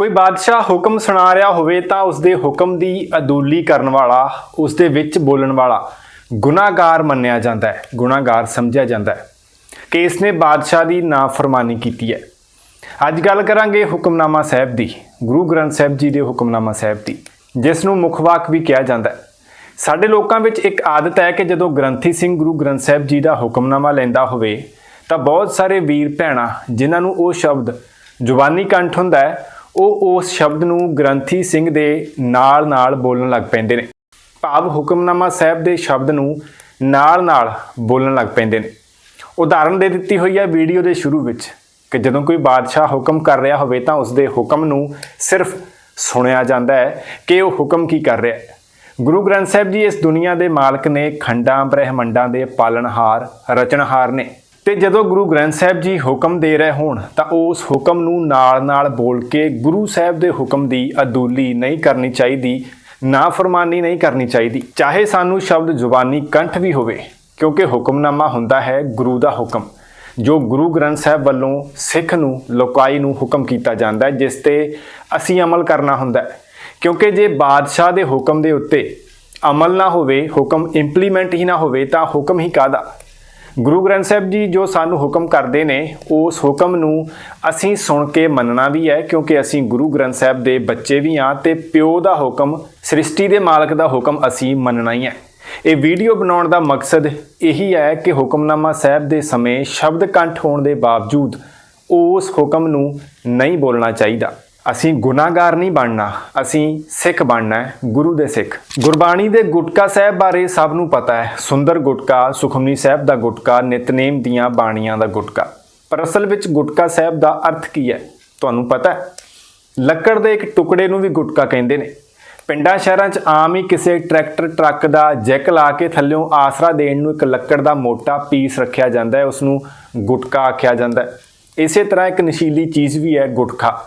ਕੋਈ ਬਾਦਸ਼ਾਹ ਹੁਕਮ ਸੁਣਾ ਰਿਹਾ ਹੋਵੇ ਤਾਂ ਉਸ ਦੇ ਹੁਕਮ ਦੀ ਅਦੂਲੀ ਕਰਨ ਵਾਲਾ ਉਸ ਦੇ ਵਿੱਚ ਬੋਲਣ ਵਾਲਾ ਗੁਨਾਹਗਾਰ ਮੰਨਿਆ ਜਾਂਦਾ ਹੈ, ਗੁਨਾਹਗਾਰ ਸਮਝਿਆ ਜਾਂਦਾ ਹੈ ਕਿ ਇਸ ਨੇ ਬਾਦਸ਼ਾਹ ਦੀ ਨਾਫਰਮਾਨੀ ਕੀਤੀ ਹੈ। ਅੱਜ ਗੱਲ ਕਰਾਂਗੇ ਹੁਕਮਨਾਮਾ ਸਾਹਿਬ ਦੀ, ਗੁਰੂ ਗ੍ਰੰਥ ਸਾਹਿਬ ਜੀ ਦੇ ਹੁਕਮਨਾਮਾ ਸਾਹਿਬ ਦੀ, ਜਿਸ ਨੂੰ ਮੁਖਵਾਕ ਵੀ ਕਿਹਾ ਜਾਂਦਾ ਹੈ। ਸਾਡੇ ਲੋਕਾਂ ਵਿੱਚ ਇੱਕ ਆਦਤ ਹੈ ਕਿ ਜਦੋਂ ਗ੍ਰੰਥੀ ਸਿੰਘ ਗੁਰੂ ਗ੍ਰੰਥ ਸਾਹਿਬ ਜੀ ਦਾ ਹੁਕਮਨਾਮਾ ਲੈਂਦਾ ਹੋਵੇ, ਤਾਂ ਬਹੁਤ ਸਾਰੇ ਵੀਰ ਭੈਣਾਂ, ਜਿਨ੍ਹਾਂ ਨੂੰ ਉਹ ਸ਼ਬਦ ਜ਼ੁਬਾਨੀ ਕੰਠ ਹੁੰਦਾ ਹੈ ਉਹ ਉਸ ਸ਼ਬਦ ਨੂੰ ਗ੍ਰੰਥੀ ਸਿੰਘ ਦੇ ਨਾਲ-ਨਾਲ ਬੋਲਣ ਲੱਗ ਪੈਂਦੇ ਨੇ। ਭਾਵ ਹੁਕਮਨਾਮਾ ਸਾਹਿਬ ਦੇ ਸ਼ਬਦ ਨੂੰ ਨਾਲ-ਨਾਲ ਬੋਲਣ ਲੱਗ ਪੈਂਦੇ ਨੇ। ਉਦਾਹਰਨ ਦੇ ਦਿੱਤੀ ਹੋਈ ਹੈ ਵੀਡੀਓ ਦੇ ਸ਼ੁਰੂ ਵਿੱਚ ਕਿ ਜਦੋਂ ਕੋਈ ਬਾਦਸ਼ਾਹ ਹੁਕਮ ਕਰ ਰਿਹਾ ਹੋਵੇ ਤਾਂ ਉਸ ਦੇ ਹੁਕਮ ਨੂੰ ਸਿਰਫ ਸੁਣਿਆ ਜਾਂਦਾ ਹੈ ਕਿ ਉਹ ਹੁਕਮ ਕੀ ਕਰ ਰਿਹਾ ਹੈ। ਗੁਰੂ ਗ੍ਰੰਥ ਸਾਹਿਬ ਜੀ ਇਸ ਦੁਨੀਆ ਦੇ ਮਾਲਕ ਨੇ ਖੰਡਾਂ, ਬ੍ਰਹਿਮੰਡਾਂ ਦੇ ਪਾਲਣਹਾਰ, ਰਚਣਹਾਰ ਨੇ। ਤੇ ਜਦੋਂ ਗੁਰੂ ਗ੍ਰੰਥ ਸਾਹਿਬ ਜੀ ਹੁਕਮ ਦੇ ਰਹੇ ਹੋਣ, ਤਾਂ ਉਸ ਹੁਕਮ ਨੂੰ ਨਾਲ-ਨਾਲ ਬੋਲ ਕੇ ਗੁਰੂ ਸਾਹਿਬ ਦੇ ਹੁਕਮ ਦੀ ਅਦੂਲੀ ਨਹੀਂ ਕਰਨੀ ਚਾਹੀਦੀ ਨਾ ਨਾਫਰਮਾਨੀ ਨਹੀਂ ਕਰਨੀ ਚਾਹੀਦੀ। ਚਾਹੇ ਸਾਨੂੰ ਸ਼ਬਦ ਜ਼ੁਬਾਨੀ ਕੰਠ ਵੀ ਹੋਵੇ, ਕਿਉਂਕਿ ਹੁਕਮਨਾਮਾ ਹੁੰਦਾ ਹੈ ਗੁਰੂ ਦਾ ਹੁਕਮ, ਜੋ ਗੁਰੂ ਗ੍ਰੰਥ ਸਾਹਿਬ ਵੱਲੋਂ ਸਿੱਖ ਨੂੰ, ਲੋਕਾਈ ਨੂੰ ਹੁਕਮ ਕੀਤਾ ਜਾਂਦਾ ਹੈ, ਜਿਸ ਤੇ ਅਸੀਂ ਅਮਲ ਕਰਨਾ ਹੁੰਦਾ ਹੈ। ਕਿਉਂਕਿ ਜੇ ਬਾਦਸ਼ਾਹ ਦੇ ਹੁਕਮ ਦੇ ਉੱਤੇ ਅਮਲ ਨਾ ਹੋਵੇ, ਹੁਕਮ ਇੰਪਲੀਮੈਂਟ ਹੀ ਨਾ ਹੋਵੇ, ਤਾਂ ਹੁਕਮ ਹੀ ਕਾਦਾ ਗੁਰੂ ਗ੍ਰੰਥ ਸਾਹਿਬ ਜੀ ਜੋ ਸਾਨੂੰ ਹੁਕਮ ਕਰਦੇ ਨੇ, ਉਸ ਹੁਕਮ ਨੂੰ ਅਸੀਂ ਸੁਣ ਕੇ ਮੰਨਣਾ ਵੀ ਹੈ, ਕਿਉਂਕਿ ਅਸੀਂ ਗੁਰੂ ਗ੍ਰੰਥ ਸਾਹਿਬ ਦੇ ਬੱਚੇ ਵੀ ਹਾਂ ਤੇ ਪਿਓ ਦਾ ਹੁਕਮ, ਸ੍ਰਿਸ਼ਟੀ ਦੇ ਮਾਲਕ ਦਾ ਹੁਕਮ ਅਸੀਂ ਮੰਨਣਾ ਹੀ ਹੈ। ਇਹ ਵੀਡੀਓ ਬਣਾਉਣ ਦਾ ਮਕਸਦ ਇਹੀ ਹੈ ਕਿ ਹੁਕਮਨਾਮਾ ਸਾਹਿਬ ਦੇ ਸਮੇਂ ਸ਼ਬਦ ਕੰਠ ਹੋਣ ਦੇ ਬਾਵਜੂਦ ਉਸ ਹੁਕਮ ਨੂੰ ਨਹੀਂ ਬੋਲਣਾ ਚਾਹੀਦਾ। ਅਸੀਂ ਗੁਨਾਹਗਾਰ ਨਹੀਂ ਬਣਨਾ, ਅਸੀਂ ਸਿੱਖ ਬਣਨਾ ਹੈ, ਗੁਰੂ ਦੇ ਸਿੱਖ। ਗੁਰਬਾਣੀ ਦੇ ਗੁਟਕਾ ਸਾਹਿਬ ਬਾਰੇ ਸਭ ਨੂੰ ਪਤਾ ਹੈ, ਸੁੰਦਰ ਗੁਟਕਾ, ਸੁਖਮਨੀ ਸਾਹਿਬ ਦਾ ਗੁਟਕਾ, ਨਿਤਨੇਮ ਦੀਆਂ ਬਾਣੀਆਂ ਦਾ ਗੁਟਕਾ। ਪਰ ਅਸਲ ਵਿੱਚ ਗੁਟਕਾ ਸਾਹਿਬ ਦਾ ਅਰਥ ਕੀ ਹੈ, ਤੁਹਾਨੂੰ ਪਤਾ ਹੈ? ਲੱਕੜ ਦੇ ਇੱਕ ਟੁਕੜੇ ਨੂੰ ਵੀ ਗੁਟਕਾ ਕਹਿੰਦੇ ਨੇ। ਪਿੰਡਾਂ ਸ਼ਹਿਰਾਂ 'ਚ ਆਮ ਹੀ ਕਿਸੇ ਟਰੈਕਟਰ, ਟਰੱਕ ਦਾ ਜੈਕ ਲਾ ਕੇ ਥੱਲਿਓਂ ਆਸਰਾ ਦੇਣ ਨੂੰ ਇੱਕ ਲੱਕੜ ਦਾ ਮੋਟਾ ਪੀਸ ਰੱਖਿਆ ਜਾਂਦਾ ਹੈ ਉਸ ਨੂੰ ਗੁਟਕਾ ਆਖਿਆ ਜਾਂਦਾ ਹੈ। ਇਸੇ ਤਰ੍ਹਾਂ ਇੱਕ ਨਸ਼ੀਲੀ ਚੀਜ਼ ਵੀ ਹੈ ਗੁਟਕਾ।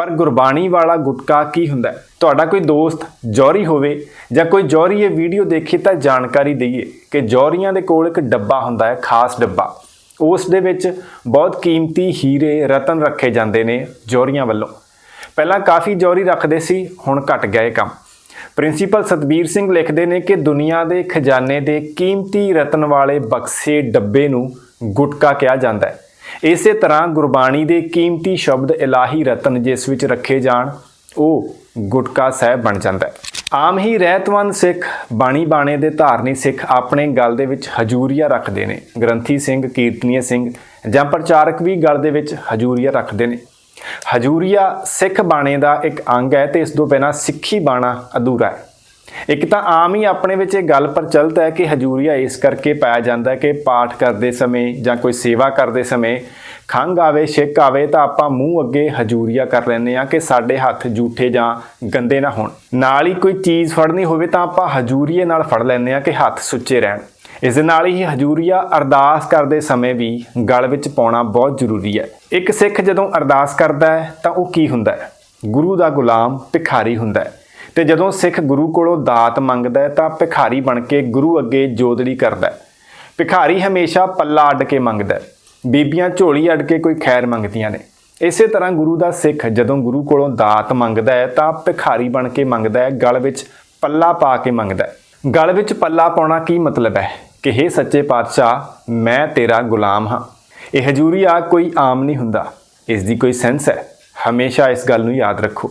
ਪਰ ਗੁਰਬਾਣੀ ਵਾਲਾ ਗੁਟਕਾ ਕੀ ਹੁੰਦਾ? ਤੁਹਾਡਾ ਕੋਈ ਦੋਸਤ ਜੌਹਰੀ ਹੋਵੇ ਜਾਂ ਕੋਈ ਜੌਹਰੀ ਇਹ ਵੀਡੀਓ ਦੇਖੇ ਤਾਂ ਜਾਣਕਾਰੀ ਦਈਏ ਕਿ ਜੌਹਰੀਆਂ ਦੇ ਕੋਲ ਇੱਕ ਡੱਬਾ ਹੁੰਦਾ ਹੈ, ਖਾਸ ਡੱਬਾ। ਉਸ ਦੇ ਵਿੱਚ ਬਹੁਤ ਕੀਮਤੀ ਹੀਰੇ, ਰਤਨ ਰੱਖੇ ਜਾਂਦੇ ਨੇ ਜੌਹਰੀਆਂ ਵੱਲੋਂ। ਪਹਿਲਾਂ ਕਾਫੀ ਜੌਹਰੀ ਰੱਖਦੇ ਸੀ, ਹੁਣ ਘਟ ਗਏ ਕੰਮ। ਪ੍ਰਿੰਸੀਪਲ ਸਤਬੀਰ ਸਿੰਘ ਲਿਖਦੇ ਨੇ ਕਿ ਦੁਨੀਆ ਦੇ ਖਜ਼ਾਨੇ ਦੇ ਕੀਮਤੀ ਰਤਨ ਵਾਲੇ ਬਕਸੇ ਡੱਬੇ ਨੂੰ ਗੁਟਕਾ ਕਿਹਾ ਜਾਂਦਾ ਹੈ। ਇਸੇ ਤਰ੍ਹਾਂ ਗੁਰਬਾਣੀ ਦੇ ਕੀਮਤੀ ਸ਼ਬਦ ਇਲਾਹੀ ਰਤਨ ਜਿਸ ਵਿੱਚ ਰੱਖੇ ਜਾਣ, ਉਹ ਗੁਟਕਾ ਸਾਹਿਬ ਬਣ ਜਾਂਦਾ ਹੈ। ਆਮ ਹੀ ਰਹਿਤਵੰਦ ਸਿੱਖ ਬਾਣੀ ਬਾਣੇ ਦੇ ਧਾਰਨੀ ਸਿੱਖ ਆਪਣੇ ਗਲ ਦੇ ਵਿੱਚ ਹਜੂਰੀਆ ਰੱਖਦੇ ਨੇ। ਗ੍ਰੰਥੀ ਸਿੰਘ, ਕੀਰਤਨੀਏ ਸਿੰਘ ਜਾਂ ਪ੍ਰਚਾਰਕ ਵੀ ਗਲ ਦੇ ਵਿੱਚ ਹਜੂਰੀਆ ਰੱਖਦੇ ਨੇ। ਹਜੂਰੀਆ ਸਿੱਖ ਬਾਣੇ ਦਾ ਇੱਕ ਅੰਗ ਹੈ ਤੇ ਇਸ ਤੋਂ ਬਿਨਾਂ ਸਿੱਖੀ ਬਾਣਾ ਅਧੂਰਾ ਹੈ। ਇੱਕ ਤਾਂ ਆਮ ਹੀ ਆਪਣੇ ਵਿੱਚ ਇਹ ਗੱਲ ਪ੍ਰਚਲਿਤ ਹੈ ਕਿ ਹਜੂਰੀਆ ਇਸ ਕਰਕੇ ਪਾਇਆ ਜਾਂਦਾ ਹੈ ਕਿ ਪਾਠ ਕਰਦੇ ਸਮੇਂ ਜਾਂ ਕੋਈ ਸੇਵਾ ਕਰਦੇ ਸਮੇਂ ਖੰਘ ਆਵੇ, ਛਿੱਕ ਆਵੇ ਤਾਂ ਆਪਾਂ ਮੂੰਹ ਅੱਗੇ ਹਜੂਰੀਆ ਕਰ ਲੈਂਦੇ ਆ ਕਿ ਸਾਡੇ ਹੱਥ ਜੂਠੇ ਜਾਂ ਗੰਦੇ ਨਾ ਹੋਣ। ਨਾਲ ਹੀ ਕੋਈ ਚੀਜ਼ ਫੜਨੀ ਹੋਵੇ ਤਾਂ ਆਪਾਂ ਹਜੂਰੀਏ ਨਾਲ ਫੜ ਲੈਂਦੇ ਆ ਕਿ ਹੱਥ ਸੁੱਚੇ ਰਹਿਣ। ਇਸ ਦੇ ਨਾਲ ਹੀ ਹਜੂਰੀਆ ਅਰਦਾਸ ਕਰਦੇ ਸਮੇਂ ਵੀ ਗਲ ਵਿੱਚ ਪਾਉਣਾ ਬਹੁਤ ਜ਼ਰੂਰੀ ਹੈ। ਇੱਕ ਸਿੱਖ ਜਦੋਂ ਅਰਦਾਸ ਕਰਦਾ ਹੈ ਤਾਂ ਉਹ ਕੀ ਹੁੰਦਾ ਹੈ? ਗੁਰੂ ਦਾ ਗੁਲਾਮ ਭਿਖਾਰੀ ਹੁੰਦਾ ਹੈ। ਤੇ ਜਦੋਂ ਸਿੱਖ ਗੁਰੂ ਕੋਲੋਂ ਦਾਤ ਮੰਗਦਾ ਹੈ ਤਾਂ ਭਿਖਾਰੀ ਬਣ ਕੇ ਗੁਰੂ ਅੱਗੇ ਜੋਦੜੀ ਕਰਦਾ ਹੈ। ਭਿਖਾਰੀ ਹਮੇਸ਼ਾ ਪੱਲਾ ਅੱਡ ਕੇ ਮੰਗਦਾ ਹੈ। ਬੀਬੀਆਂ ਝੋਲੀ ਅੱਡ ਕੇ ਕੋਈ ਖੈਰ ਮੰਗਦੀਆਂ ਨੇ। ਇਸੇ ਤਰ੍ਹਾਂ ਗੁਰੂ ਦਾ ਸਿੱਖ ਜਦੋਂ ਗੁਰੂ ਕੋਲੋਂ ਦਾਤ ਮੰਗਦਾ ਹੈ ਤਾਂ ਭਿਖਾਰੀ ਬਣ ਕੇ ਮੰਗਦਾ ਹੈ, ਗਲ ਵਿੱਚ ਪੱਲਾ ਪਾ ਕੇ ਮੰਗਦਾ ਹੈ। ਗਲ ਵਿੱਚ ਪੱਲਾ ਪਾਉਣਾ ਕੀ ਮਤਲਬ ਹੈ? ਕਿ हे ਸੱਚੇ ਪਾਤਸ਼ਾਹ, ਮੈਂ ਤੇਰਾ ਗੁਲਾਮ ਹਾਂ। ਇਹ ਹਜ਼ੂਰੀ ਆ, ਕੋਈ ਆਮ ਨਹੀਂ ਹੁੰਦਾ। ਇਸ ਦੀ ਕੋਈ ਸੈਂਸ ਹੈ। ਹਮੇਸ਼ਾ ਇਸ ਗੱਲ ਨੂੰ ਯਾਦ ਰੱਖੋ।